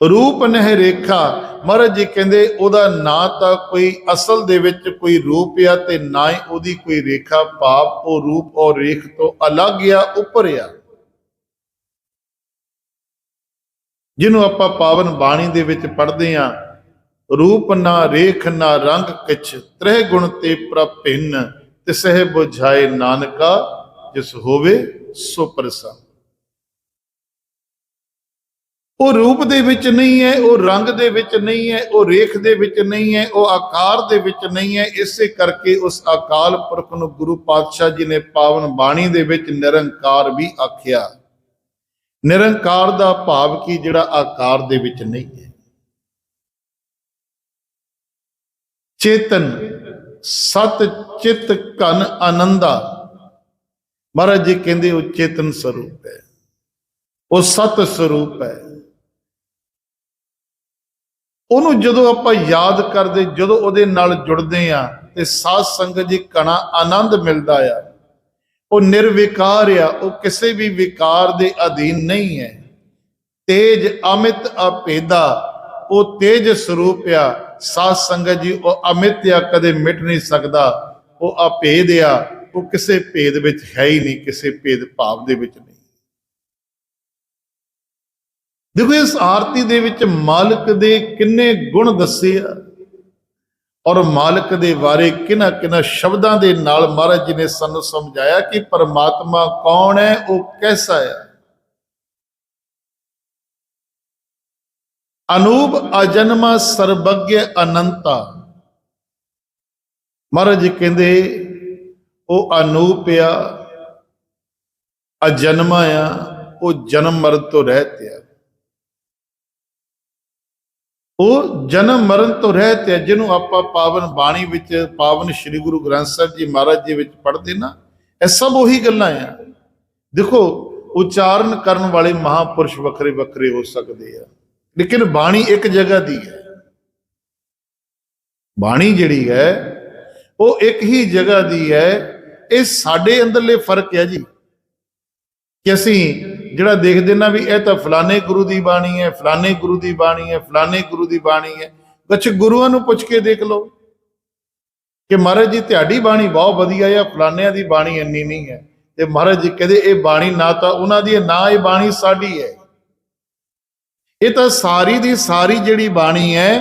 ਰੂਪ ਨਹਿ ਰੇਖਾ, ਮਹਾਰਾਜ ਜੀ ਕਹਿੰਦੇ ਉਹਦਾ ਨਾ ਤਾਂ ਕੋਈ ਅਸਲ ਦੇ ਵਿੱਚ ਕੋਈ ਰੂਪ ਆ ਤੇ ਨਾ ਹੀ ਉਹਦੀ ਕੋਈ ਰੇਖਾ ਭਾਵ, ਉਹ ਰੂਪ ਔਰ ਰੇਖ ਤੋਂ ਅਲੱਗ ਆ, ਉੱਪਰ ਆ। ਜਿਹਨੂੰ ਆਪਾਂ ਪਾਵਨ ਬਾਣੀ ਦੇ ਵਿੱਚ ਪੜ੍ਹਦੇ ਆ ਰੂਪ ਨਾ ਰੇਖ ਨਾ ਰੰਗ ਕਿਛ, ਤ੍ਰਹਿ ਗੁਣ ਤੇ ਪ੍ਰਭਿੰਨ ਤਿਸਹਿ ਬੁਝਾਏ ਨਾਨਕਾ, ਜਿਸ ਹੋਵੇ ਸੋ ਪ੍ਰਸੰਨ। ਉਹ ਰੂਪ ਦੇ ਵਿੱਚ ਨਹੀਂ ਹੈ, ਉਹ ਰੰਗ ਦੇ ਵਿੱਚ ਨਹੀਂ ਹੈ, ਉਹ ਰੇਖ ਦੇ ਵਿੱਚ ਨਹੀਂ ਹੈ, ਉਹ ਆਕਾਰ ਦੇ ਵਿੱਚ ਨਹੀਂ ਹੈ, ਇਸੇ ਕਰਕੇ ਉਸ ਅਕਾਲ ਪੁਰਖ ਨੂੰ ਗੁਰੂ ਪਾਤਸ਼ਾਹ ਜੀ ਨੇ ਪਾਵਨ ਬਾਣੀ ਦੇ ਵਿੱਚ ਨਿਰੰਕਾਰ ਵੀ ਆਖਿਆ। ਨਿਰੰਕਾਰ ਦਾ ਭਾਵ ਕੀ ਜਿਹੜਾ ਆਕਾਰ ਦੇ ਵਿੱਚ ਨਹੀਂ ਹੈ? ਚੇਤਨ, ਸਤ ਚਿਤ ਘਨ ਆਨੰਦਾ। ਮਹਾਰਾਜ ਜੀ ਕਹਿੰਦੇ, ਉਹ ਚੇਤਨ ਸਰੂਪ ਹੈ। ਉਹ ਸਤ ਸਰੂਪ ਹੈ। ਉਹਨੂੰ ਜਦੋਂ ਆਪਾਂ ਯਾਦ ਕਰਦੇ, ਜਦੋਂ ਉਹਦੇ ਨਾਲ ਜੁੜਦੇ ਆ ਤੇ ਸਾਧ ਸੰਗਤ ਜੀ ਕਣਾ ਆਨੰਦ ਮਿਲਦਾ ਆ। ਉਹ ਨਿਰਵਿਕਾਰ ਆ, ਉਹ ਕਿਸੇ ਵੀ ਵਿਕਾਰ ਦੇ ਅਧੀਨ ਨਹੀਂ ਹੈ। ਤੇਜ ਅਮਿਤ ਅਪੇਦਾ ਉਹ ਤੇਜ ਸਰੂਪ ਆ। ਸਾਧ ਸੰਗਤ ਜੀ, ਉਹ ਅਮਿਤ ਆ, ਕਦੇ ਮਿਟ ਨਹੀਂ ਸਕਦਾ। ਉਹ ਅਪੇਦ ਆ, ਉਹ ਕਿਸੇ ਭੇਦ ਵਿੱਚ ਹੈ ਹੀ ਨਹੀਂ, ਕਿਸੇ ਭੇਦ ਭਾਵ ਦੇ ਵਿੱਚ ਨਹੀਂ। ਦੇਖੋ, ਇਸ ਆਰਤੀ ਦੇ ਵਿੱਚ ਮਾਲਕ ਦੇ ਕਿੰਨੇ ਗੁਣ ਦੱਸੇ ਆ ਔਰ ਮਾਲਕ ਦੇ ਬਾਰੇ ਕਿੰਨਾ ਕਿੰਨਾ ਸ਼ਬਦਾਂ ਦੇ ਨਾਲ ਮਹਾਰਾਜ ਜੀ ਨੇ ਸਾਨੂੰ ਸਮਝਾਇਆ ਕਿ ਪਰਮਾਤਮਾ ਕੌਣ ਹੈ, ਉਹ ਕੈਸਾ ਹੈ ਅਨੂਪ ਅਜਨਮਾ ਸਰਬੱਗ ਅਨੰਤਾ। ਮਹਾਰਾਜ ਜੀ ਕਹਿੰਦੇ, ਉਹ ਅਨੂਪ ਆ, ਅਜਨਮਾ ਆ, ਉਹ ਜਨਮ ਮਰਨ ਤੋਂ ਰਹਿਤ ਆ। ਉਹ ਜਨਮ ਮਰਨ ਤੋਂ ਰਹਿਤ ਹੈ ਜਿਹਨੂੰ ਆਪਾਂ ਪਾਵਨ ਬਾਣੀ ਵਿੱਚ, ਪਾਵਨ ਸ੍ਰੀ ਗੁਰੂ ਗ੍ਰੰਥ ਸਾਹਿਬ ਜੀ ਮਹਾਰਾਜ ਜੀ ਵਿੱਚ ਪੜ੍ਹਦੇ ਨਾ, ਇਹ ਸਭ ਉਹੀ ਗੱਲਾਂ ਆ। ਦੇਖੋ, ਉਚਾਰਨ ਕਰਨ ਵਾਲੇ ਮਹਾਪੁਰਸ਼ ਵੱਖਰੇ ਵੱਖਰੇ ਹੋ ਸਕਦੇ ਆ। ਲੇਕਿਨ ਬਾਣੀ ਇੱਕ ਜਗ੍ਹਾ ਦੀ ਹੈ। ਬਾਣੀ ਜਿਹੜੀ ਹੈ, ਉਹ ਇੱਕ ਹੀ ਜਗ੍ਹਾ ਦੀ ਹੈ। ਇਹ ਸਾਡੇ ਅੰਦਰਲੇ ਫ਼ਰਕ ਹੈ ਜੀ। ਕਿ ਅਸੀਂ ਜਿਹੜਾ ਦੇਖਦੇ ਨਾ ਵੀ ਇਹ ਤਾਂ ਫਲਾਣੇ ਗੁਰੂ ਦੀ ਬਾਣੀ ਹੈ, ਫਲਾਣੇ ਗੁਰੂ ਦੀ ਬਾਣੀ ਹੈ, ਫਲਾਣੇ ਗੁਰੂ ਦੀ ਬਾਣੀ ਹੈ। ਕੁਛ ਗੁਰੂਆਂ ਨੂੰ ਪੁੱਛ ਕੇ ਦੇਖ ਲਓ ਕਿ ਮਹਾਰਾਜ ਜੀ, ਤੁਹਾਡੀ ਬਾਣੀ ਬਹੁਤ ਵਧੀਆ ਹੈ, ਫਲਾਣਿਆਂ ਦੀ ਬਾਣੀ ਇੰਨੀ ਨਹੀਂ ਹੈ। ਤੇ ਮਹਾਰਾਜ ਜੀ ਕਹਿੰਦੇ, ਇਹ ਬਾਣੀ ਨਾ ਤਾਂ ਉਹਨਾਂ ਦੀ ਹੈ, ਨਾ ਇਹ ਬਾਣੀ ਸਾਡੀ ਹੈ। ਇਹ ਤਾਂ ਸਾਰੀ ਦੀ ਸਾਰੀ ਜਿਹੜੀ ਬਾਣੀ ਹੈ,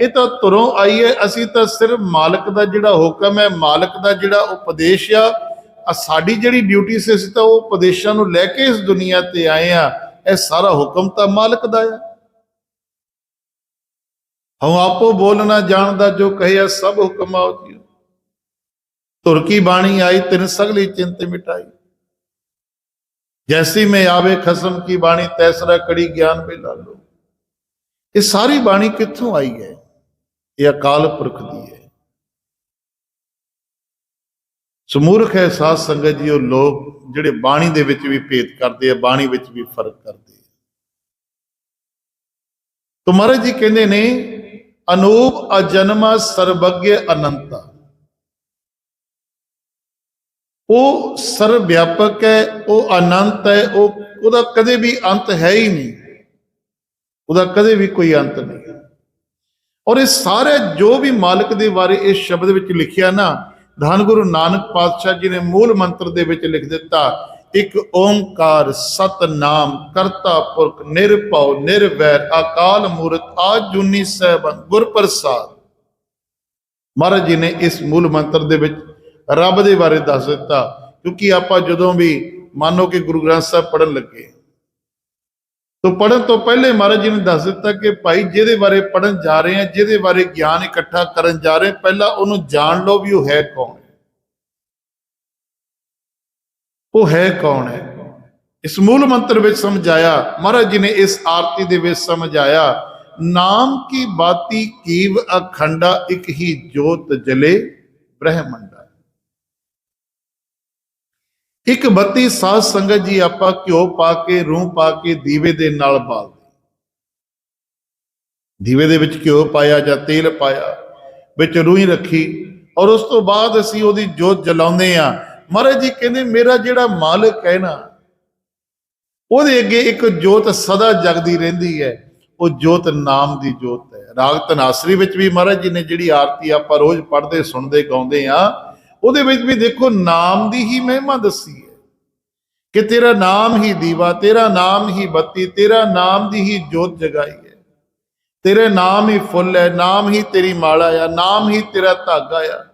ਇਹ ਤਾਂ ਤੁਰੋਂ ਆਈ ਹੈ। ਅਸੀਂ ਤਾਂ ਸਿਰਫ ਮਾਲਕ ਦਾ ਜਿਹੜਾ ਹੁਕਮ ਹੈ, ਮਾਲਕ ਦਾ ਜਿਹੜਾ ਉਪਦੇਸ਼ ਆ ਸਾਡੀ ਜਿਹੜੀ ਡਿਊਟੀ ਸੀ, ਅਸੀਂ ਤਾਂ ਉਹ ਉਪਦੇਸ਼ਾਂ ਨੂੰ ਲੈ ਕੇ ਇਸ ਦੁਨੀਆ ਤੇ ਆਏ ਆ ਇਹ ਸਾਰਾ ਹੁਕਮ ਤਾਂ ਮਾਲਕ ਦਾ ਆ ਹਉ ਆਪੋ ਬੋਲਣਾ ਜਾਣਦਾ ਜੋ ਕਹਿਆ ਸਭ ਹੁਕਮ ਆਉ ਜੀ ਤੁਰ ਕੀ ਬਾਣੀ ਆਈ, ਤਿਨ ਸਗਲੀ ਚਿੰਤ ਮਿਟਾਈ। ਜੈਸੀ ਮੈਂ ਆਵੇ ਖਸਮ ਕੀ ਬਾਣੀ, ਤੈਸਰਾ ਕੜੀ ਗਿਆਨ ਬੇ ਲਾ ਇਹ ਸਾਰੀ ਬਾਣੀ ਕਿੱਥੋਂ ਆਈ ਹੈ? ਇਹ ਅਕਾਲ ਪੁਰਖ ਦੀ ਹੈ। ਸਮੂਰਖ ਹੈ, ਸਾਧ ਸੰਗਤ ਜੀ, ਉਹ ਲੋਕ ਜਿਹੜੇ ਬਾਣੀ ਦੇ ਵਿੱਚ ਵੀ ਭੇਦ ਕਰਦੇ ਆ, ਬਾਣੀ ਵਿੱਚ ਵੀ ਫ਼ਰਕ ਕਰਦੇ ਆ। ਤੋ ਮਹਾਰਾਜ ਜੀ ਕਹਿੰਦੇ ਨੇ, ਅਨੂਪ ਅਜਨਮਾ ਸਰਬੱਗੇ ਅਨੰਤਾ। ਉਹ ਸਰਵ ਵਿਆਪਕ ਹੈ, ਉਹ ਅਨੰਤ ਹੈ, ਉਹ ਉਹਦਾ ਕਦੇ ਵੀ ਅੰਤ ਹੈ ਹੀ ਨਹੀਂ। ਉਹਦਾ ਕਦੇ ਵੀ ਕੋਈ ਅੰਤ ਨਹੀਂ ਔਰ ਇਹ ਸਾਰੇ ਜੋ ਵੀ ਮਾਲਕ ਦੇ ਬਾਰੇ ਇਸ ਸ਼ਬਦ ਵਿੱਚ ਲਿਖਿਆ ਨਾ, ਧੰਨ ਗੁਰੂ ਨਾਨਕ ਪਾਤਸ਼ਾਹ ਜੀ ਨੇ ਮੂਲ ਮੰਤਰ ਦੇ ਵਿੱਚ ਲਿਖ ਦਿੱਤਾ, ਇੱਕ ਓੰਕਾਰ ਸਤਨਾਮ ਕਰਤਾ ਪੁਰਖ ਨਿਰਭਉ ਨਿਰਵੈਰ ਅਕਾਲ ਮੂਰਤ ਆਜੂਨੀ ਸਹਿਬਨ ਗੁਰ ਪ੍ਰਸਾਦ ਮਹਾਰਾਜ ਜੀ ਨੇ ਇਸ ਮੂਲ ਮੰਤਰ ਦੇ ਵਿੱਚ ਰੱਬ ਦੇ ਬਾਰੇ ਦੱਸ ਦਿੱਤਾ, ਕਿਉਂਕਿ ਆਪਾਂ ਜਦੋਂ ਵੀ ਮੰਨੋ ਕਿ ਗੁਰੂ ਗ੍ਰੰਥ ਸਾਹਿਬ ਪੜਨ ਲੱਗੇ ਤੋਂ ਪੜਨ ਤੋਂ ਪਹਿਲੇ ਮਹਾਰਾਜ ਜੀ ਨੇ ਦੱਸ ਦਿੱਤਾ ਕਿ ਭਾਈ ਜਿਹਦੇ ਬਾਰੇ ਪੜਨ ਜਾ ਰਹੇ ਆ, ਜਿਹਦੇ ਬਾਰੇ ਗਿਆਨ ਇਕੱਠਾ ਕਰਨ ਜਾ ਰਹੇ ਪਹਿਲਾਂ ਉਹਨੂੰ ਜਾਣ ਲਓ ਵੀ ਉਹ ਹੈ ਕੌਣ ਹੈ। ਉਹ ਹੈ ਕੌਣ ਹੈ? ਇਸ ਮੂਲ ਮੰਤਰ ਵਿੱਚ ਸਮਝਾਇਆ, ਮਹਾਰਾਜ ਜੀ ਨੇ ਇਸ ਆਰਤੀ ਦੇ ਵਿੱਚ ਸਮਝਾਇਆ, ਨਾਮ ਕੀ ਬਾਤੀ ਕੀਵ ਅਖੰਡਾ ਇੱਕ ਹੀ ਜੋਤ ਜਲੇ ਬ੍ਰਹਮੰਡਾ। ਇੱਕ ਬੱਤੀ ਸਾਧ ਸੰਗਤ ਜੀ ਆਪਾਂ ਘਿਓ ਪਾ ਕੇ, ਰੂਹ ਪਾ ਕੇ ਦੀਵੇ ਦੇ ਨਾਲ ਬਾਲਦੇ ਦੀਵੇ ਦੇ ਵਿੱਚ ਘਿਓ ਪਾਇਆ ਜਾਂ ਤੇਲ ਪਾਇਆ, ਵਿੱਚ ਰੂਹੀ ਰੱਖੀ ਔਰ ਉਸ ਤੋਂ ਬਾਅਦ ਅਸੀਂ ਉਹਦੀ ਜੋਤ ਜਲਾਉਂਦੇ ਆ ਮਹਾਰਾਜ ਜੀ ਕਹਿੰਦੇ, ਮੇਰਾ ਜਿਹੜਾ ਮਾਲਕ ਹੈ ਨਾ, ਉਹਦੇ ਅੱਗੇ ਇੱਕ ਜੋਤ ਸਦਾ ਜਗਦੀ ਰਹਿੰਦੀ ਹੈ। ਉਹ ਜੋਤ ਨਾਮ ਦੀ ਜੋਤ ਹੈ। ਰਾਗ ਤਨਾਸਰੀ ਵਿੱਚ ਵੀ ਮਹਾਰਾਜ ਜੀ ਨੇ ਜਿਹੜੀ ਆਰਤੀ ਆਪਾਂ ਰੋਜ਼ ਪੜ੍ਹਦੇ, ਸੁਣਦੇ, ਗਾਉਂਦੇ ਆ ਉਹਦੇ ਵਿੱਚ ਵੀ ਦੇਖੋ ਨਾਮ ਦੀ ਹੀ ਮਹਿਮਾ ਦੱਸੀ ਹੈ ਕਿ ਤੇਰਾ ਨਾਮ ਹੀ ਦੀਵਾ, ਤੇਰਾ ਨਾਮ ਹੀ ਬੱਤੀ, ਤੇਰਾ ਨਾਮ ਦੀ ਹੀ ਜੋਤ ਜਗਾਈ ਹੈ। ਤੇਰੇ ਨਾਮ ਹੀ ਫੁੱਲ ਹੈ, ਨਾਮ ਹੀ ਤੇਰੀ ਮਾਲਾ ਆ, ਨਾਮ ਹੀ ਤੇਰਾ ਧਾਗਾ ਆ।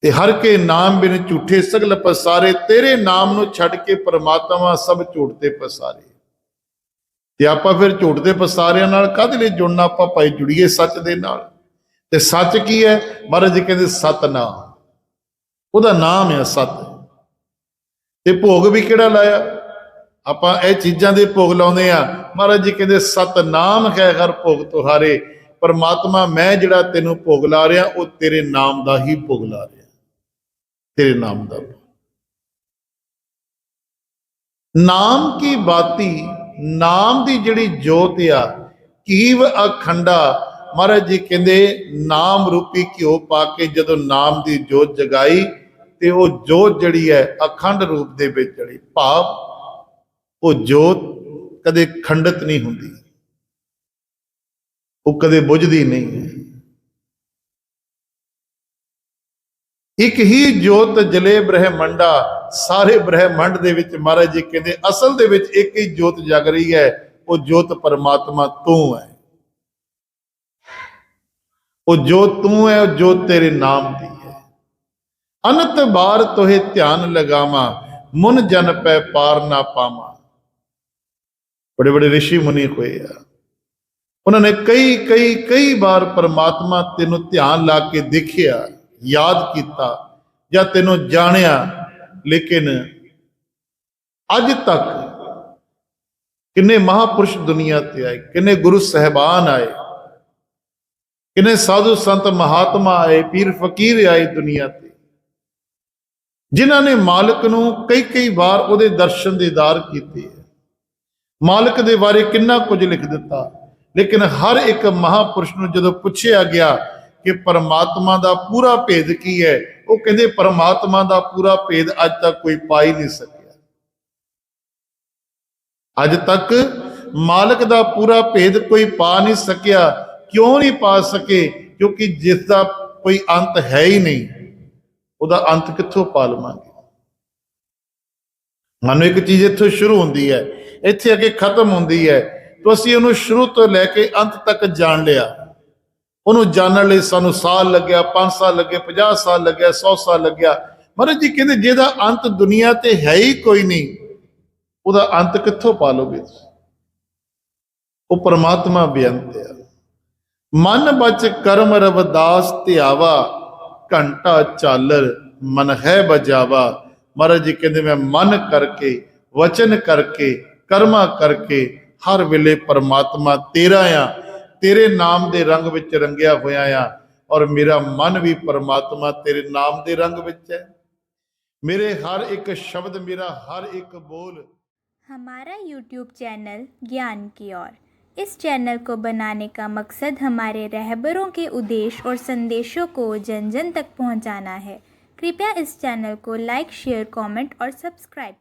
ਤੇ ਹਰ ਕੇ ਨਾਮ ਬਿਨ ਝੂਠੇ ਸਗਲ ਪਸਾਰੇ, ਤੇਰੇ ਨਾਮ ਨੂੰ ਛੱਡ ਕੇ ਪਰਮਾਤਮਾ ਸਭ ਝੂਠ ਤੇ ਪਸਾਰੇ। ਤੇ ਆਪਾਂ ਫਿਰ ਝੂਠ ਦੇ ਪਸਾਰਿਆਂ ਨਾਲ ਕਾਹਦੇ ਲਈ ਜੁੜਨਾ? ਆਪਾਂ ਭਾਈ ਜੁੜੀਏ ਸੱਚ ਦੇ ਨਾਲ। ਤੇ ਸੱਚ ਕੀ ਹੈ? ਮਹਾਰਾਜ ਜੀ ਕਹਿੰਦੇ ਸਤਨਾਮ। ਉਹਦਾ ਨਾਮ ਹੈ ਸਤ। ਤੇ ਭੋਗ ਵੀ ਕਿਹੜਾ ਲਾਇਆ? ਆਪਾਂ ਇਹ ਚੀਜ਼ਾਂ ਦੇ ਭੋਗ ਲਾਉਂਦੇ ਆ ਮਹਾਰਾਜ ਜੀ ਕਹਿੰਦੇ ਸਤਨਾਮ ਹੈ ਹਰ ਭੋਗ ਤੁਹਾਰੇ। ਪਰਮਾਤਮਾ, ਮੈਂ ਜਿਹੜਾ ਤੈਨੂੰ ਭੋਗ ਲਾ ਰਿਹਾ, ਉਹ ਤੇਰੇ ਨਾਮ ਦਾ ਹੀ ਭੋਗ ਲਾ ਰਿਹਾ। ਤੇਰੇ ਨਾਮ ਦਾ ਨਾਮ ਕੀ ਬਾਤੀ? ਨਾਮ ਦੀ ਜਿਹੜੀ ਜੋਤ ਆ, ਕੀਵ ਅਖੰਡਾ ਮਹਾਰਾਜ ਜੀ ਕਹਿੰਦੇ, ਨਾਮ ਰੂਪੀ ਘਿਓ ਪਾ ਕੇ ਜਦੋਂ ਨਾਮ ਦੀ ਜੋਤ ਜਗਾਈ, ਤੇ ਉਹ ਜੋਤ ਜਿਹੜੀ ਹੈ ਅਖੰਡ ਰੂਪ ਦੇ ਵਿੱਚ ਜੜੀ ਭਾਵ, ਉਹ ਜੋਤ ਕਦੇ ਖੰਡਿਤ ਨਹੀਂ ਹੁੰਦੀ। ਉਹ ਕਦੇ ਬੁਝਦੀ ਨਹੀਂ ਹੈ। ਇੱਕ ਹੀ ਜੋਤ ਜਲੇ ਬ੍ਰਹਿਮੰਡਾ, ਸਾਰੇ ਬ੍ਰਹਿਮੰਡ ਦੇ ਵਿੱਚ ਮਹਾਰਾਜ ਜੀ ਕਹਿੰਦੇ, ਅਸਲ ਦੇ ਵਿੱਚ ਇੱਕ ਹੀ ਜੋਤ ਜਗ ਰਹੀ ਹੈ, ਉਹ ਜੋਤ ਪਰਮਾਤਮਾ ਤੂੰ ਹੈ। ਉਹ ਜੋ ਤੂੰ ਹੈ, ਉਹ ਜੋ ਤੇਰੇ ਨਾਮ ਦੀ ਹੈ। ਅਨੰਤ ਬਾਰ ਤੋਹੇ ਧਿਆਨ ਲਗਾਵਾਂ, ਮਨ ਜਨ ਪੈ ਪਾਰ ਨਾ ਪਾਵਾਂ। ਬੜੇ ਬੜੇ ਰਿਸ਼ੀ ਮੁਨੀ ਹੋਏ ਆ। ਉਹਨਾਂ ਨੇ ਕਈ ਕਈ ਕਈ ਵਾਰ ਪਰਮਾਤਮਾ ਤੈਨੂੰ ਧਿਆਨ ਲਾ ਕੇ ਦੇਖਿਆ, ਯਾਦ ਕੀਤਾ ਜਾਂ ਤੈਨੂੰ ਜਾਣਿਆ, ਲੇਕਿਨ ਅੱਜ ਤੱਕ ਕਿੰਨੇ ਮਹਾਪੁਰਸ਼ ਦੁਨੀਆ ਤੇ ਆਏ, ਕਿੰਨੇ ਗੁਰੂ ਸਹਿਬਾਨ ਆਏ ਕਿੰਨੇ ਸਾਧੂ ਸੰਤ ਮਹਾਤਮਾ ਆਏ, ਪੀਰ ਫਕੀਰ ਆਏ ਦੁਨੀਆ ਤੇ। ਜਿਨ੍ਹਾਂ ਨੇ ਮਾਲਕ ਨੂੰ ਕਈ ਕਈ ਵਾਰ ਉਹਦੇ ਦਰਸ਼ਨ ਦੇਦਾਰ ਕੀਤੇ ਮਾਲਕ ਦੇ ਬਾਰੇ ਕਿੰਨਾ ਕੁਝ ਲਿਖ ਦਿੱਤਾ, ਲੇਕਿਨ ਹਰ ਇੱਕ ਮਹਾਪੁਰਸ਼ ਨੂੰ ਜਦੋਂ ਪੁੱਛਿਆ ਗਿਆ ਕਿ ਪਰਮਾਤਮਾ ਦਾ ਪੂਰਾ ਭੇਦ ਕੀ ਹੈ, ਉਹ ਕਹਿੰਦੇ ਪਰਮਾਤਮਾ ਦਾ ਪੂਰਾ ਭੇਦ ਅੱਜ ਤੱਕ ਕੋਈ ਪਾ ਹੀ ਨਹੀਂ ਸਕਿਆ। ਅੱਜ ਤੱਕ ਮਾਲਕ ਦਾ ਪੂਰਾ ਭੇਦ ਕੋਈ ਪਾ ਨਹੀਂ ਸਕਿਆ ਕਿਉਂ ਨਹੀਂ ਪਾ ਸਕੇ? ਕਿਉਂਕਿ ਜਿਸ ਦਾ ਕੋਈ ਅੰਤ ਹੈ ਹੀ ਨਹੀਂ, ਉਹਦਾ ਅੰਤ ਕਿੱਥੋਂ ਪਾ ਲਵਾਂਗੇ? ਮਨ ਇੱਕ ਚੀਜ਼ ਇੱਥੋਂ ਸ਼ੁਰੂ ਹੁੰਦੀ ਹੈ, ਇੱਥੇ ਅੱਗੇ ਖਤਮ ਹੁੰਦੀ ਹੈ। ਤਾਂ ਅਸੀਂ ਉਹਨੂੰ ਸ਼ੁਰੂ ਤੋਂ ਲੈ ਕੇ ਅੰਤ ਤੱਕ ਜਾਣ ਲਿਆ। ਉਹਨੂੰ ਜਾਣਨ ਲਈ ਸਾਨੂੰ ਸਾਲ ਲੱਗਿਆ 5 ਸਾਲ ਲੱਗੇ 50 ਸਾਲ ਲੱਗਿਆ 100 ਸਾਲ ਲੱਗਿਆ। ਮਹਾਰਾਜ ਜੀ ਕਹਿੰਦੇ, ਜਿਹਦਾ ਅੰਤ ਦੁਨੀਆ ਤੇ ਹੈ ਹੀ ਕੋਈ ਨਹੀਂ, ਉਹਦਾ ਅੰਤ ਕਿੱਥੋਂ ਪਾ ਲੋਗੇ ਤੁਸੀਂ? ਉਹ ਪਰਮਾਤਮਾ ਬੇਅੰਤ ਹੈ। ਮਨ ਬਚ ਕਰਮ ਰਵਦਾਸ ਧਿਆਵਾ ਘੰਟਾ ਚਾਲਰ ਮਨ ਹੈ ਬਜਾਵਾ ਮਹਾਰਾਜ ਜੀ ਕਹਿੰਦੇ ਮੈਂ ਮਨ ਕਰਕੇ ਵਚਨ ਕਰਕੇ ਕਰਮਾ ਕਰਕੇ ਹਰ ਵੇਲੇ ਪਰਮਾਤਮਾ ਤੇਰਾ ਆ ਤੇਰੇ ਨਾਮ ਦੇ ਰੰਗ ਵਿੱਚ ਰੰਗਿਆ ਹੋਇਆ ਆ ਔਰ ਮੇਰਾ ਮਨ ਵੀ ਪਰਮਾਤਮਾ ਤੇਰੇ ਨਾਮ ਦੇ ਰੰਗ ਵਿੱਚ ਹੈ ਮੇਰੇ ਹਰ ਇੱਕ ਸ਼ਬਦ ਮੇਰਾ ਹਰ ਇੱਕ ਬੋਲ हमारा YouTube चैनल ज्ञान की ओर इस चैनल को बनाने का मकसद हमारे रहबरों के उद्देश्य और संदेशों को जन जन तक पहुंचाना है। कृपया इस चैनल को लाइक, शेयर, कमेंट और सब्सक्राइब